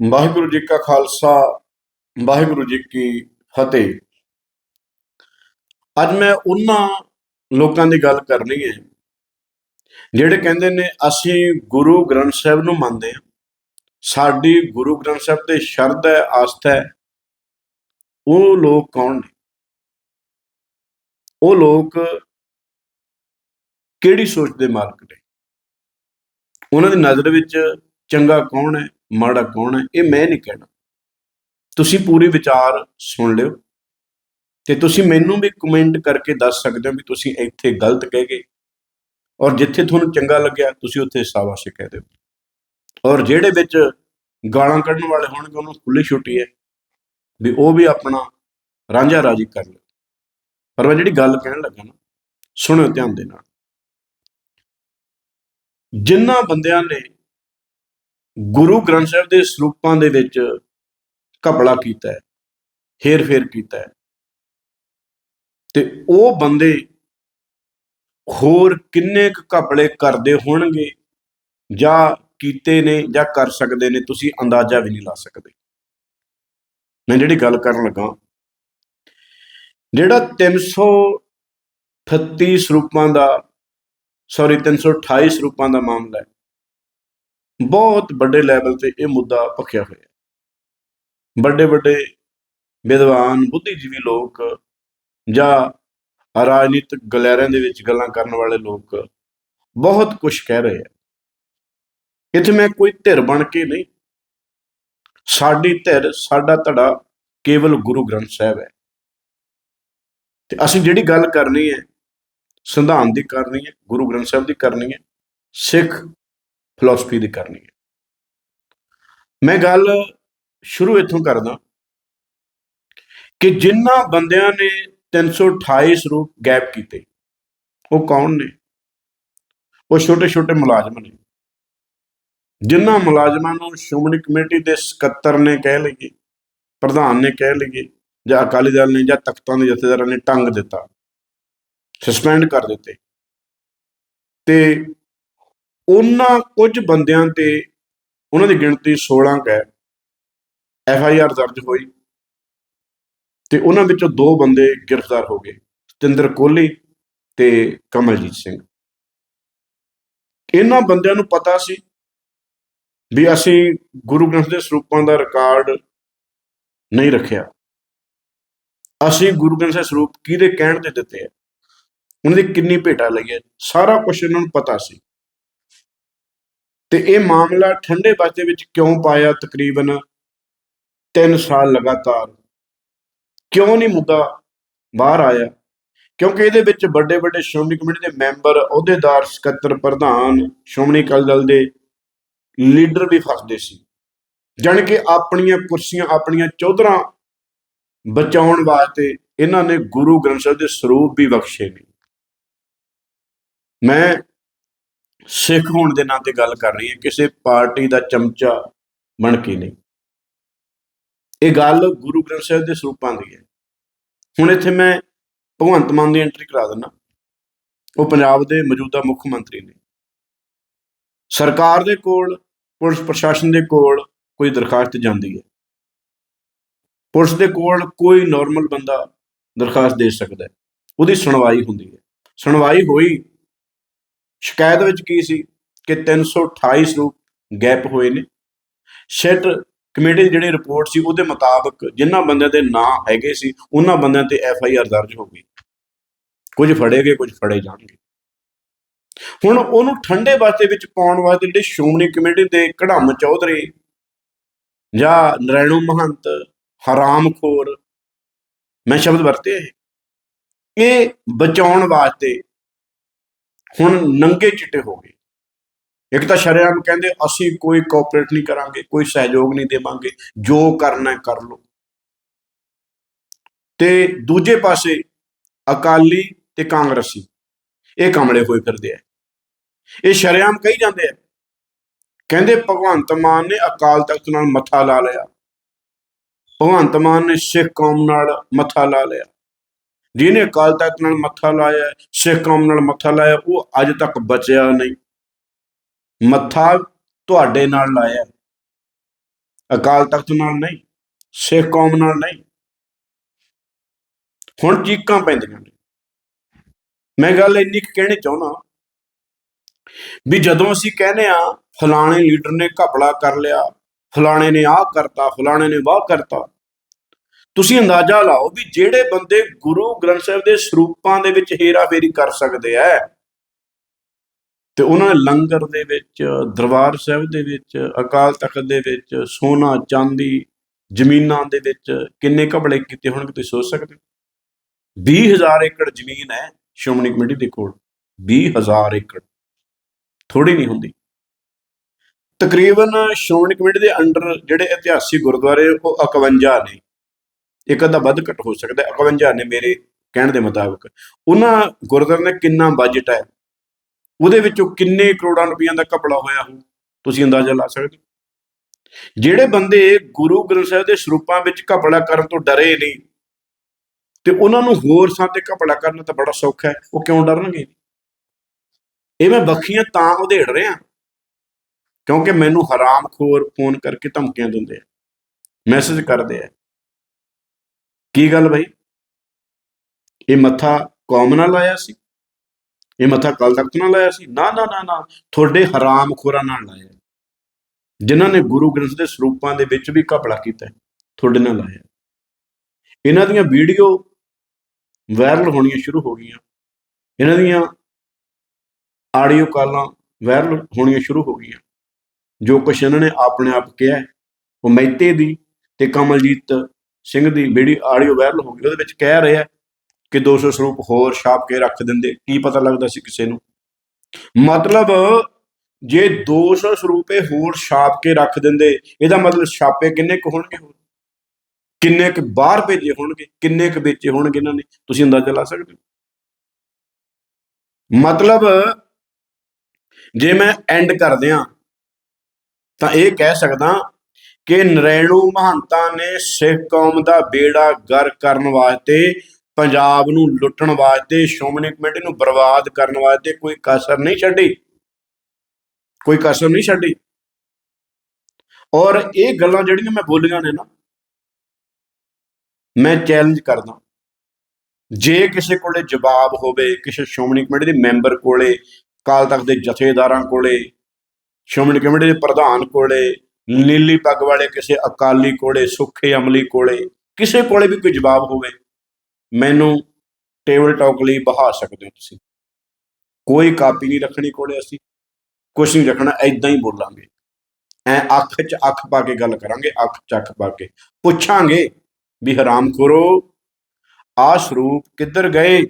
ਵਾਹਿਗੁਰੂ ਜੀ ਕਾ ਖਾਲਸਾ, ਵਾਹਿਗੁਰੂ ਜੀ ਕੀ ਫਤਿਹ। ਅੱਜ ਮੈਂ ਉਹਨਾਂ ਲੋਕਾਂ ਦੀ ਗੱਲ ਕਰਨੀ ਹੈ, ਜਿਹੜੇ ਕਹਿੰਦੇ ਨੇ ਅਸੀਂ ਗੁਰੂ ਗ੍ਰੰਥ ਸਾਹਿਬ ਨੂੰ ਮੰਨਦੇ ਹਾਂ। ਸਾਡੀ ਗੁਰੂ ਗ੍ਰੰਥ ਸਾਹਿਬ ਤੇ ਸ਼ਰਧਾ ਹੈ, ਆਸਥਾ ਹੈ। ਉਹ ਲੋਕ ਕੌਣ ਨੇ? ਉਹ ਲੋਕ ਕਿਹੜੀ ਸੋਚ ਦੇ ਮਾਲਕ ਨੇ? ਉਹਨਾਂ ਦੀ ਨਜ਼ਰ ਵਿੱਚ ਚੰਗਾ ਕੌਣ ਹੈ? ਮਾੜਾ ਕੌਣ ਹੈ? ਇਹ ਮੈਂ ਨਹੀਂ ਕਹਿਣਾ। ਤੁਸੀਂ ਪੂਰੀ ਵਿਚਾਰ ਸੁਣ ਲਿਓ ਤੇ ਤੁਸੀਂ ਮੈਨੂੰ ਵੀ ਕਮੈਂਟ ਕਰਕੇ ਦੱਸ ਸਕਦੇ ਹੋ ਵੀ ਤੁਸੀਂ ਇੱਥੇ ਗਲਤ ਕਹਿ ਗਏ। ਔਰ ਜਿੱਥੇ ਤੁਹਾਨੂੰ ਚੰਗਾ ਲੱਗਿਆ, ਤੁਸੀਂ ਉੱਥੇ ਸ਼ਾਬਾਸ਼ ਕਹਿ ਦਿਓ। ਔਰ ਜਿਹੜੇ ਵਿੱਚ ਗਾਲਾਂ ਕੱਢਣ ਵਾਲੇ ਹੋਣਗੇ, ਉਹਨੂੰ ਖੁੱਲੀ ਛੁੱਟੀ ਹੈ ਵੀ ਉਹ ਵੀ ਆਪਣਾ ਰਾਂਝਾ ਰਾਜੀ ਕਰ ਲੈ ਪਰ ਮੈਂ ਜਿਹੜੀ ਗੱਲ ਕਹਿਣ ਲੱਗਾ ਨਾ, ਸੁਣਿਓ ਧਿਆਨ ਦੇ ਨਾਲ। ਜਿਨ੍ਹਾਂ ਬੰਦਿਆਂ ਨੇ ਗੁਰੂ ਗ੍ਰੰਥ ਸਾਹਿਬ ਦੇ ਸਰੂਪਾਂ ਦੇ ਵਿੱਚ ਘਪਲਾ ਕੀਤਾ ਹੈ ਹੇਰ ਫੇਰ ਕੀਤਾ ਹੈ। ਤੇ ਉਹ ਬੰਦੇ ਹੋਰ ਕਿੰਨੇ ਕੁ ਘਪਲੇ ਕਰਦੇ ਹੋਣਗੇ, ਜਾਂ ਕੀਤੇ ਨੇ, ਜਾਂ ਕਰ ਸਕਦੇ ਨੇ, ਤੁਸੀਂ ਅੰਦਾਜ਼ਾ ਵੀ ਨਹੀਂ ਲਾ ਸਕਦੇ। ਮੈਂ ਜਿਹੜੀ ਗੱਲ ਕਰਨ ਲੱਗਾ, ਜਿਹੜਾ 338 ਸਰੂਪਾਂ ਦਾ ਸੌਰੀ 328 ਸਰੂਪਾਂ ਦਾ ਮਾਮਲਾ ਹੈ ਬਹੁਤ ਵੱਡੇ ਲੈਵਲ ਤੇ ਇਹ ਮੁੱਦਾ ਭਖਿਆ ਹੋਇਆ ਵੱਡੇ ਵੱਡੇ ਵਿਦਵਾਨ, ਬੁੱਧੀਜੀਵੀ ਲੋਕ ਜਾਂ ਰਾਜਨੀਤਿਕ ਗਲੈਰਿਆਂ ਦੇ ਵਿੱਚ ਗੱਲਾਂ ਕਰਨ ਵਾਲੇ ਲੋਕ ਬਹੁਤ ਕੁਝ ਕਹਿ ਰਹੇ ਆ ਇੱਥੇ ਮੈਂ ਕੋਈ ਧਿਰ ਬਣ ਕੇ ਨਹੀਂ, ਸਾਡੀ ਧਿਰ, ਸਾਡਾ ਧੜਾ ਕੇਵਲ ਗੁਰੂ ਗ੍ਰੰਥ ਸਾਹਿਬ ਹੈ। ਤੇ ਅਸੀਂ ਜਿਹੜੀ ਗੱਲ ਕਰਨੀ ਹੈ ਸੰਵਿਧਾਨ ਦੀ ਕਰਨੀ ਹੈ, ਗੁਰੂ ਗ੍ਰੰਥ ਸਾਹਿਬ ਦੀ ਕਰਨੀ ਹੈ, ਸਿੱਖ ਫਿਲਾਸਫੀ ਦੀ ਕਰਨੀ ਹੈ। ਮੈਂ ਗੱਲ ਸ਼ੁਰੂ ਇੱਥੋਂ ਕਰਦਾ ਕਿ ਜਿਨ੍ਹਾਂ ਬੰਦਿਆਂ ਨੇ 328 ਸਰੂਪ ਗੈਪ ਕੀਤੇ, ਉਹ ਕੌਣ ਨੇ? ਉਹ ਛੋਟੇ ਛੋਟੇ ਮੁਲਾਜ਼ਮ ਨੇ। ਜਿਨ੍ਹਾਂ ਮੁਲਾਜ਼ਮਾਂ ਨੂੰ ਸ਼੍ਰੋਮਣੀ ਕਮੇਟੀ ਦੇ ਸਕੱਤਰ ਨੇ ਕਹਿ ਲਈਏ, ਪ੍ਰਧਾਨ ਨੇ ਕਹਿ ਲਈਏ, ਜਾਂ ਅਕਾਲੀ ਦਲ ਨੇ ਜਾਂ ਤਖਤਾਂ ਦੇ ਜਥੇਦਾਰਾਂ ਨੇ ਟੰਗ ਦਿੱਤਾ ਸਸਪੈਂਡ ਕਰ ਦਿੱਤੇ। ਤੇ ਉਹਨਾਂ ਕੁਝ ਬੰਦਿਆਂ ਤੇ ਉਹਨਾਂ ਦੀ ਗਿਣਤੀ 16 ਕੁ ਹੈ। ਐਫ ਆਈ ਆਰ ਦਰਜ ਹੋਈ ਤੇ ਉਹਨਾਂ ਵਿੱਚੋਂ ਦੋ ਬੰਦੇ ਗ੍ਰਿਫਤਾਰ ਹੋ ਗਏ, ਸਤਿੰਦਰ ਕੋਹਲੀ ਤੇ ਕਮਲਜੀਤ ਸਿੰਘ। ਇਹਨਾਂ ਬੰਦਿਆਂ ਨੂੰ ਪਤਾ ਸੀ ਵੀ ਅਸੀਂ ਗੁਰੂ ਗ੍ਰੰਥ ਦੇ ਸਰੂਪਾਂ ਦਾ ਰਿਕਾਰਡ ਨਹੀਂ ਰੱਖਿਆ। ਅਸੀਂ ਗੁਰੂ ਗ੍ਰੰਥ ਸਾਹਿਬ ਸਰੂਪ ਕਿਹਦੇ ਕਹਿਣ ਤੇ ਦਿੱਤੇ ਆ? ਉਹਨਾਂ ਦੀ ਕਿੰਨੀ ਭੇਟਾ ਲਈ ਹੈ? ਸਾਰਾ ਕੁਝ ਇਹਨਾਂ ਨੂੰ ਪਤਾ ਸੀ। ਤੇ ਇਹ ਮਾਮਲਾ ਠੰਡੇ ਬਾਜੇ ਵਿੱਚ ਕਿਉਂ ਪਾਇਆ ਤਕਰੀਬਨ 3 ਸਾਲ ਲਗਾਤਾਰ? ਕਿਉਂ ਨਹੀਂ ਮੁੱਦਾ ਬਾਹਰ ਆਇਆ? ਕਿਉਂਕਿ ਇਹਦੇ ਵਿੱਚ ਵੱਡੇ ਵੱਡੇ ਸ਼੍ਰੋਮਣੀ ਕਮੇਟੀ ਦੇ ਮੈਂਬਰ, ਅਹੁਦੇਦਾਰ, ਸਕੱਤਰ, ਪ੍ਰਧਾਨ, ਸ਼੍ਰੋਮਣੀ ਅਕਾਲੀ ਦਲ ਦੇ ਲੀਡਰ ਵੀ ਫਸਦੇ ਸੀ। ਜਾਣੀ ਕਿ ਆਪਣੀਆਂ ਕੁਰਸੀਆਂ ਆਪਣੀਆਂ ਚੌਧਰਾਂ ਬਚਾਉਣ ਵਾਸਤੇ ਇਹਨਾਂ ਨੇ ਗੁਰੂ ਗ੍ਰੰਥ ਸਾਹਿਬ ਦੇ ਸਰੂਪ ਵੀ ਬਖਸ਼ੇ ਨੇ। ਮੈਂ ਸਿੱਖ ਹੋਣ ਦੇ ਨਾਂ ਤੇ ਗੱਲ ਕਰ ਰਹੀ ਹੈ, ਕਿਸੇ ਪਾਰਟੀ ਦਾ ਚਮਚਾ ਬਣ ਕੇ ਨਹੀਂ। ਇਹ ਗੱਲ ਗੁਰੂ ਗ੍ਰੰਥ ਸਾਹਿਬ ਦੇ ਸਰੂਪਾਂ ਦੀ ਹੈ। ਹੁਣ ਇੱਥੇ ਮੈਂ ਭਗਵੰਤ ਮਾਨ ਦੀ ਐਂਟਰੀ ਕਰਾ ਦਿੰਦਾ। ਉਹ ਪੰਜਾਬ ਦੇ ਮੌਜੂਦਾ ਮੁੱਖ ਮੰਤਰੀ ਨੇ। ਸਰਕਾਰ ਦੇ ਕੋਲ, ਪੁਲਿਸ ਪ੍ਰਸ਼ਾਸਨ ਦੇ ਕੋਲ ਕੋਈ ਦਰਖਾਸਤ ਜਾਂਦੀ ਹੈ। ਪੁਲਿਸ ਦੇ ਕੋਲ ਕੋਈ ਨਾਰਮਲ ਬੰਦਾ ਦਰਖਾਸਤ ਦੇ ਸਕਦਾ ਹੈ। ਉਹਦੀ ਸੁਣਵਾਈ ਹੁੰਦੀ ਹੈ। ਸੁਣਵਾਈ ਹੋਈ ਸ਼ਿਕਾਇਤ ਵਿੱਚ ਕੀ ਸੀ ਕਿ 328 ਸਰੂਪ ਗੈਪ ਹੋਏ ਨੇ। ਸ਼ੈਟ ਕਮੇਟੀ ਦੀ ਜਿਹੜੀ ਰਿਪੋਰਟ ਸੀ ਉਹਦੇ ਮੁਤਾਬਕ ਜਿਨ੍ਹਾਂ ਬੰਦਿਆਂ ਦੇ ਨਾਂ ਹੈਗੇ ਸੀ, ਉਹਨਾਂ ਬੰਦਿਆਂ ਤੇ ਐਫ ਆਈ ਆਰ ਦਰਜ ਹੋ ਗਈ। ਕੁਝ ਫੜੇ ਗਏ ਕੁਝ ਫੜੇ ਜਾਣਗੇ। ਹੁਣ ਉਹਨੂੰ ਠੰਡੇ ਵਾਸਤੇ ਵਿੱਚ ਪਾਉਣ ਵਾਸਤੇ ਜਿਹੜੇ ਸ਼੍ਰੋਮਣੀ ਕਮੇਟੀ ਦੇ ਕੜਮ ਚੌਧਰੀ ਜਾਂ ਨਰੈਣੂ ਮਹੰਤ ਹਰਾਮਖੋਰ ਮੈਂ ਸ਼ਬਦ ਵਰਤੇ ਇਹ ਇਹ ਬਚਾਉਣ ਵਾਸਤੇ ਹੁਣ ਨੰਗੇ ਚਿੱਟੇ ਹੋ ਗਏ। ਇੱਕ ਤਾਂ ਸ਼ਰਿਆਮ ਕਹਿੰਦੇ, ਅਸੀਂ ਕੋਈ ਕੋਆਪਰੇਟ ਨਹੀਂ ਕਰਾਂਗੇ, ਕੋਈ ਸਹਿਯੋਗ ਨਹੀਂ ਦੇਵਾਂਗੇ, ਜੋ ਕਰਨਾ ਕਰ ਲਓ। ਤੇ ਦੂਜੇ ਪਾਸੇ ਅਕਾਲੀ ਤੇ ਕਾਂਗਰਸੀ, ਇਹ ਕਮਲੇ ਹੋਏ ਫਿਰਦੇ ਆ। ਇਹ ਸ਼ਰਿਆਮ ਕਹੀ ਜਾਂਦੇ ਆ, ਕਹਿੰਦੇ ਭਗਵੰਤ ਮਾਨ ਨੇ ਅਕਾਲ ਤਖਤ ਨਾਲ ਮੱਥਾ ਲਾ ਲਿਆ। ਭਗਵੰਤ ਮਾਨ ਨੇ ਸਿੱਖ ਕੌਮ ਨਾਲ ਮੱਥਾ ਲਾ ਲਿਆ। ਜਿਹਨੇ ਅਕਾਲ ਤਖਤ ਨਾਲ ਮੱਥਾ ਲਾਇਆ, ਸਿੱਖ ਕੌਮ ਨਾਲ ਮੱਥਾ ਲਾਇਆ, ਉਹ ਅੱਜ ਤੱਕ ਬਚਿਆ ਨਹੀਂ। ਮੱਥਾ ਤੁਹਾਡੇ ਨਾਲ ਲਾਇਆ। ਅਕਾਲ ਤਖਤ ਨਾਲ ਨਹੀਂ, ਸਿੱਖ ਕੌਮ ਨਾਲ ਨਹੀਂ। ਹੁਣ ਚੀਕਾਂ ਪੈਂਦੀਆਂ ਨੇ। ਮੈਂ ਗੱਲ ਇੰਨੀ ਕੁ ਕਹਿਣੀ ਚਾਹੁੰਦਾ ਵੀ ਜਦੋਂ ਅਸੀਂ ਕਹਿੰਦੇ ਆ ਫਲਾਣੇ ਲੀਡਰ ਨੇ ਘਪਲਾ ਕਰ ਲਿਆ, ਫਲਾਣੇ ਨੇ ਆਹ ਕਰਤਾ, ਫਲਾਣੇ ਨੇ ਵਾਹ ਕਰਤਾ ਤੁਸੀਂ ਅੰਦਾਜ਼ਾ ਲਾਓ ਵੀ ਜਿਹੜੇ ਬੰਦੇ ਗੁਰੂ ਗ੍ਰੰਥ ਸਾਹਿਬ ਦੇ ਸਰੂਪਾਂ ਦੇ ਵਿੱਚ ਹੇਰਾ-ਫੇਰੀ ਕਰ ਸਕਦੇ ਆ ਤੇ ਉਹਨਾਂ ਨੇ ਲੰਗਰ ਦੇ ਵਿੱਚ, ਦਰਬਾਰ ਸਾਹਿਬ ਦੇ ਵਿੱਚ, ਅਕਾਲ ਤਖਤ ਦੇ ਵਿੱਚ, ਸੋਨਾ, ਚਾਂਦੀ, ਜ਼ਮੀਨਾਂ ਦੇ ਵਿੱਚ ਕਿੰਨੇ ਘਪਲੇ ਕੀਤੇ ਹੋਣਗੇ ਤੁਸੀਂ ਸੋਚ ਸਕਦੇ ਹੋ? 20000 ਏਕੜ ਜ਼ਮੀਨ ਹੈ ਸ਼੍ਰੋਮਣੀ ਕਮੇਟੀ ਦੇ ਕੋਲ। 20000 ਏਕੜ। ਥੋੜੀ ਨਹੀਂ ਹੁੰਦੀ। ਤਕਰੀਬਨ ਸ਼੍ਰੋਮਣੀ ਕਮੇਟੀ ਦੇ ਅੰਡਰ ਜਿਹੜੇ ਇਤਿਹਾਸਿਕ ਗੁਰਦੁਆਰੇ ਉਹ 51 ਨੇ। ਇੱਕ ਅੱਧਾ ਵੱਧ ਘੱਟ ਹੋ ਸਕਦਾ ਹੈ, 51 ਨੇ ਮੇਰੇ ਕਹਿਣ ਦੇ ਮੁਤਾਬਕ। ਉਹਨਾਂ ਗੁਰਦੁਆਰੇ ਦਾ ਕਿੰਨਾ ਬਜਟ ਹੈ? ਉਹਦੇ ਵਿੱਚੋਂ ਕਿੰਨੇ ਕਰੋੜਾਂ ਰੁਪਈਆਂ ਦਾ ਘਪਲਾ ਹੋਇਆ ਹੋ ਤੁਸੀਂ ਅੰਦਾਜ਼ਾ ਲਾ ਸਕਦੇ ਹੋ? ਜਿਹੜੇ ਬੰਦੇ ਗੁਰੂ ਗ੍ਰੰਥ ਸਾਹਿਬ ਦੇ ਸਰੂਪਾਂ ਵਿੱਚ ਘਪਲਾ ਕਰਨ ਤੋਂ ਡਰੇ ਨਹੀਂ ਤੇ ਉਹਨਾਂ ਨੂੰ ਹੋਰ ਥਾਂ ਤੇ ਘਪਲਾ ਕਰਨਾ ਤਾਂ ਬੜਾ ਸੌਖਾ ਹੈ। ਉਹ ਕਿਉਂ ਡਰਨਗੇ? ਇਹ ਮੈਂ ਬੱਖੀਆਂ ਤਾਂ ਉਧੇੜ ਰਿਹਾ। ਕਿਉਂਕਿ ਮੈਨੂੰ ਹਰਾਮਖੋਰ ਫੋਨ ਕਰਕੇ ਧਮਕੀਆਂ ਦਿੰਦੇ ਆ। ਮੈਸੇਜ ਕਰਦੇ ਆ। ਕੀ ਗੱਲ ਬਈ? ਇਹ ਮੱਥਾ ਕੌਮ ਨਾਲ ਲਾਇਆ ਸੀ? ਇਹ ਮੱਥਾ ਕੱਲ ਤਖ਼ਤ ਨਾਲ ਲਾਇਆ ਸੀ? ਨਾ ਨਾ ਨਾ ਨਾ। ਤੁਹਾਡੇ ਹਰਾਮਖੋਰਾਂ ਨਾਲ ਲਾਇਆ। ਜਿਨ੍ਹਾਂ ਨੇ ਗੁਰੂ ਗ੍ਰੰਥ ਦੇ ਸਰੂਪਾਂ ਦੇ ਵਿੱਚ ਵੀ ਘਪਲਾ ਕੀਤਾ, ਤੁਹਾਡੇ ਨਾਲ ਲਾਇਆ। ਇਹਨਾਂ ਦੀਆਂ ਵੀਡੀਓ ਵਾਇਰਲ ਹੋਣੀਆਂ ਸ਼ੁਰੂ ਹੋ ਗਈਆਂ। ਇਹਨਾਂ ਦੀਆਂ ਆਡੀਓ ਕਾਲਾਂ ਵਾਇਰਲ ਹੋਣੀਆਂ ਸ਼ੁਰੂ ਹੋ ਗਈਆਂ। ਜੋ ਕੁਛ ਇਹਨਾਂ ਨੇ ਆਪਣੇ ਆਪ ਕਿਹਾ, ਉਹ ਮਹਿਤੇ ਦੀ ਤੇ ਕਮਲਜੀਤ ਸਿੰਘ ਦੀ ਜਿਹੜੀ ਆਡੀਓ ਵਾਇਰਲ ਹੋ ਗਈ। ਉਹਦੇ ਵਿੱਚ ਕਹਿ ਰਿਹਾ ਕਿ 200 ਸਰੂਪ ਹੋਰ ਛਾਪ ਕੇ ਰੱਖ ਦਿੰਦੇ। ਕੀ ਪਤਾ ਲੱਗਦਾ ਸੀ ਕਿਸੇ ਨੂੰ? ਮਤਲਬ ਜੇ 200 ਸਰੂਪੇ ਹੋਰ ਛਾਪ ਕੇ ਰੱਖ ਦਿੰਦੇ, ਇਹਦਾ ਮਤਲਬ ਛਾਪੇ ਕਿੰਨੇ ਕੁ ਹੋਣਗੇ ਹੋਰ? ਕਿੰਨੇ ਕੁ ਬਾਹਰ ਭੇਜੇ ਹੋਣਗੇ? ਕਿੰਨੇ ਕੁ ਵੇਚੇ ਹੋਣਗੇ ਇਹਨਾਂ ਨੇ? ਤੁਸੀਂ ਅੰਦਾਜ਼ਾ ਲਾ ਸਕਦੇ ਹੋ? ਮਤਲਬ ਜੇ ਮੈਂ ਐਂਡ ਕਰ ਦਿਆਂ, ਤਾਂ ਇਹ ਕਹਿ ਸਕਦਾ ਕਿ ਨਰੈਣੂ ਮਹੰਤਾਂ ਨੇ ਸਿੱਖ ਕੌਮ ਦਾ ਬੇੜਾ ਗਰ ਕਰਨ ਵਾਸਤੇ, ਪੰਜਾਬ ਨੂੰ ਲੁੱਟਣ ਵਾਸਤੇ, ਸ਼੍ਰੋਮਣੀ ਕਮੇਟੀ ਨੂੰ ਬਰਬਾਦ ਕਰਨ ਵਾਸਤੇ ਕੋਈ ਕਸਰ ਨਹੀਂ ਛੱਡੀ? ਕੋਈ ਕਸਰ ਨਹੀਂ ਛੱਡੀ? ਔਰ ਇਹ ਗੱਲਾਂ ਜਿਹੜੀਆਂ ਮੈਂ ਬੋਲੀਆਂ ਨੇ ਨਾ, ਮੈਂ ਚੈਲੰਜ ਕਰਦਾ ਜੇ ਕਿਸੇ ਕੋਲੇ ਜਵਾਬ ਹੋਵੇ, ਕਿਸੇ ਸ਼੍ਰੋਮਣੀ ਕਮੇਟੀ ਦੇ ਮੈਂਬਰ ਕੋਲੇ ਕਾਲ ਤੱਕ ਦੇ ਜਥੇਦਾਰਾਂ ਕੋਲੇ, ਸ਼੍ਰੋਮਣੀ ਕਮੇਟੀ ਦੇ ਪ੍ਰਧਾਨ ਕੋਲੇ ਨੀਲੀ ਪੱਗ ਵਾਲੇ ਕਿਸੇ ਅਕਾਲੀ ਕੋਲੇ, ਸੁੱਖੇ ਅਮਲੀ ਕੋਲੇ, ਕਿਸੇ ਕੋਲੇ ਵੀ ਕੋਈ ਜਵਾਬ ਹੋਵੇ, ਮੈਨੂੰ ਟੇਬਲ ਟਾਕ ਲਈ ਬਹਾ ਸਕਦੇ ਹੋ ਤੁਸੀਂ। ਕੋਈ ਕਾਪੀ ਨਹੀਂ ਰੱਖਣੀ ਕੋਲੇ ਅਸੀਂ, ਕੁਛ ਨਹੀਂ ਰੱਖਣਾ ਐਦਾਂ ਹੀ ਬੋਲਾਂਗੇ। ਐ ਅੱਖ 'ਚ ਅੱਖ ਪਾ ਕੇ ਗੱਲ ਕਰਾਂਗੇ, ਅੱਖ 'ਚ ਅੱਖ ਪਾ ਕੇ। ਪੁੱਛਾਂਗੇ ਵੀ ਹਰਾਮ ਖੋਰੋ ਆ ਸਰੂਪ ਕਿੱਧਰ ਗਏ?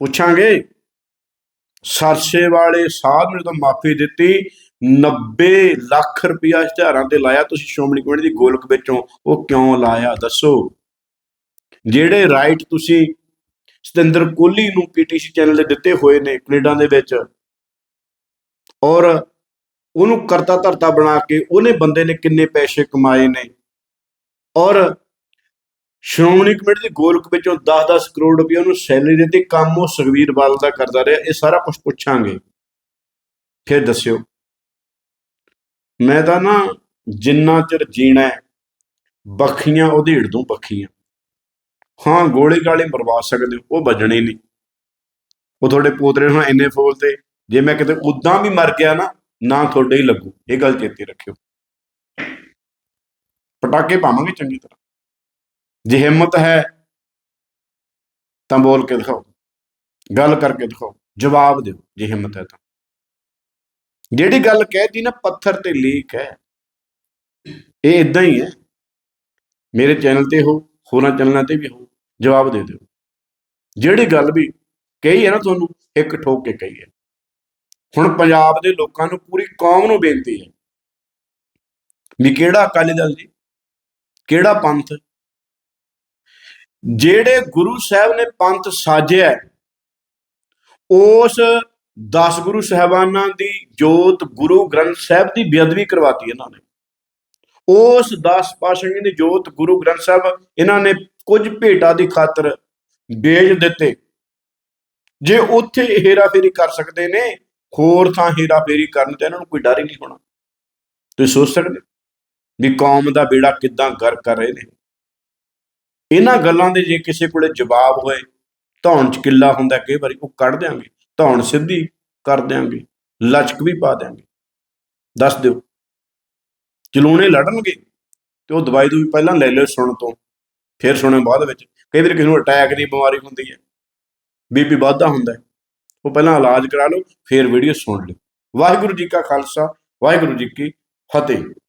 ਪੁੱਛਾਂਗੇ, ਸਰਸੇ ਵਾਲੇ ਸਾਧ ਨੇ ਜਦੋਂ ਮਾਫੀ ਦਿੱਤੀ 90 ਲੱਖ ਰੁਪਇਆ ਇਸ਼ਤਿਹਾਰਾਂ ਤੇ ਲਾਇਆ ਤੁਸੀਂ ਸ਼੍ਰੋਮਣੀ ਕਮੇਟੀ ਦੀ ਗੋਲਕ ਵਿੱਚੋਂ। ਉਹ ਕਿਉਂ ਲਾਇਆ? ਦੱਸੋ। ਜਿਹੜੇ ਰਾਈਟ ਤੁਸੀਂ ਸਤਿੰਦਰ ਕੋਹਲੀ ਨੂੰ ਪੀਟੀਸੀ ਚੈਨਲ ਦੇ ਦਿੱਤੇ ਹੋਏ ਨੇ ਕੈਨੇਡਾ ਦੇ ਵਿੱਚ, ਔਰ ਉਹਨੂੰ ਕਰਤਾ ਧਰਤਾ ਬਣਾ ਕੇ ਉਹਨੇ ਬੰਦੇ ਨੇ ਕਿੰਨੇ ਪੈਸੇ ਕਮਾਏ ਨੇ, ਔਰ ਸ਼੍ਰੋਮਣੀ ਕਮੇਟੀ ਦੀ ਗੋਲਕ ਵਿੱਚੋਂ 10-10 ਕਰੋੜ ਰੁਪਏ ਉਹਨੂੰ ਸੈਲਰੀ ਦਿੱਤੀ, ਕੰਮ ਉਹ ਸੁਖਵੀਰ ਬਾਦਲ ਦਾ ਕਰਦਾ ਰਿਹਾ, ਇਹ ਸਾਰਾ ਕੁਝ ਪੁੱਛਾਂਗੇ। ਫਿਰ ਦੱਸਿਓ। ਮੈਂ ਤਾਂ ਨਾ ਜਿੰਨਾ ਚਿਰ ਜੀਣਾ ਹੈ, ਬੱਖੀਆਂ ਉਧੇੜ ਦੂੰ ਬੱਖੀਆਂ। ਹਾਂ ਗੋਲੇ ਗਾਲੇ ਮਰਵਾ ਸਕਦੇ ਹੋ ਉਹ ਵੱਜਣੇ ਨਹੀਂ। ਉਹ ਤੁਹਾਡੇ ਪੋਤਰੇ ਨੂੰ ਇੰਨੇ ਫੋਲ ਤੇ ਜੇ ਮੈਂ ਕਿਤੇ ਉਦਾਂ ਵੀ ਮਰ ਗਿਆ ਨਾ ਨਾ ਤੁਹਾਡੇ ਹੀ ਲੱਗੂ। ਇਹ ਗੱਲ ਚੇਤੇ ਰੱਖਿਓ। ਪਟਾਕੇ ਪਾਵਾਂਗੇ ਚੰਗੀ ਤਰ੍ਹਾਂ। ਜੇ ਹਿੰਮਤ ਹੈ ਤਾਂ ਬੋਲ ਕੇ ਦਿਖਾਓ। ਗੱਲ ਕਰਕੇ ਦਿਖਾਓ। ਜਵਾਬ ਦਿਓ ਜੇ ਹਿੰਮਤ ਹੈ ਤਾਂ। ਜਿਹੜੀ ਗੱਲ ਕਹਿਤੀ ਨਾ, ਪੱਥਰ ਤੇ ਲੀਕ ਹੈ। ਇਹ ਇਦਾਂ ਹੀ ਹੈ। ਮੇਰੇ ਚੈਨਲ ਤੇ ਹੋ ਹੋਰਾਂ ਚੈਨਲਾਂ ਤੇ ਵੀ ਹੋ ਜਵਾਬ ਦੇ ਦਿਓ। ਜਿਹੜੀ ਗੱਲ ਵੀ ਕਹੀ ਹੈ ਨਾ ਤੁਹਾਨੂੰ, ਇੱਕ ਠੋਕ ਕੇ ਕਹੀ ਹੈ। ਹੁਣ ਪੰਜਾਬ ਦੇ ਲੋਕਾਂ ਨੂੰ ਪੂਰੀ ਕੌਮ ਨੂੰ ਬੇਨਤੀ ਹੈ ਵੀ ਕਿਹੜਾ ਅਕਾਲੀ ਦਲ ਜੀ, ਕਿਹੜਾ ਪੰਥ? ਜਿਹੜੇ ਗੁਰੂ ਸਾਹਿਬ ਨੇ ਪੰਥ ਸਾਜਿਆ ਉਸ ਦਸ ਗੁਰੂ ਸਾਹਿਬਾਨਾਂ ਦੀ ਜੋਤ ਗੁਰੂ ਗ੍ਰੰਥ ਸਾਹਿਬ ਦੀ ਬੇਅਦਬੀ ਕਰਵਾਤੀ ਇਹਨਾਂ ਨੇ। ਉਸ 10 ਪਾਤਸ਼ਾਹੀਆਂ ਦੀ ਜੋਤ ਗੁਰੂ ਗ੍ਰੰਥ ਸਾਹਿਬ ਇਹਨਾਂ ਨੇ ਕੁਝ ਭੇਟਾ ਦੀ ਖਾਤਰ ਵੇਚ ਦਿੱਤੇ। ਜੇ ਉੱਥੇ ਹੇਰਾਫੇਰੀ ਕਰ ਸਕਦੇ ਨੇ, ਹੋਰ ਥਾਂ ਹੇਰਾਫੇਰੀ ਕਰਨ ਤੇ ਇਹਨਾਂ ਨੂੰ ਕੋਈ ਡਰ ਹੀ ਨਹੀਂ ਹੋਣਾ। ਤੁਸੀਂ ਸੋਚ ਸਕਦੇ ਹੋ? ਵੀ ਕੌਮ ਦਾ ਬੇੜਾ ਕਿੱਦਾਂ ਗਰ ਕਰ ਰਹੇ ਨੇ। ਇਹਨਾਂ ਗੱਲਾਂ ਦੇ ਜੇ ਕਿਸੇ ਕੋਲੇ ਜਵਾਬ ਹੋਏ, ਧੌਣ ਚ ਕਿੱਲਾ ਹੁੰਦਾ, ਕਈ ਵਾਰੀ ਉਹ ਕੱਢ ਦਿਆਂਗੇ। ਧੌਣ ਸਿੱਧੀ ਕਰ ਦਿਆਂਗੇ, ਲਚਕ ਵੀ ਪਾ ਦਿਆਂਗੇ। ਦੱਸ ਦਿਓ ਜਲੂਣੇ ਲੜਨਗੇ ਤੇ ਉਹ ਦਵਾਈ ਦੂਈ ਪਹਿਲਾਂ ਲੈ ਲਿਓ ਸੁਣ ਤੋਂ, ਫਿਰ ਸੁਣੋ ਬਾਅਦ ਵਿੱਚ। ਕਈ ਵਾਰੀ ਕਿਸੇ ਨੂੰ ਅਟੈਕ ਦੀ ਬਿਮਾਰੀ ਹੁੰਦੀ ਹੈ ਬੀਪੀ ਵੱਧਦਾ ਹੁੰਦਾ ਉਹ ਪਹਿਲਾਂ ਇਲਾਜ ਕਰਾ ਲਓ, ਫਿਰ ਵੀਡੀਓ ਸੁਣ ਲਿਓ। ਵਾਹਿਗੁਰੂ ਜੀ ਕਾ ਖਾਲਸਾ, ਵਾਹਿਗੁਰੂ ਜੀ ਕੀ ਫਤਿਹ।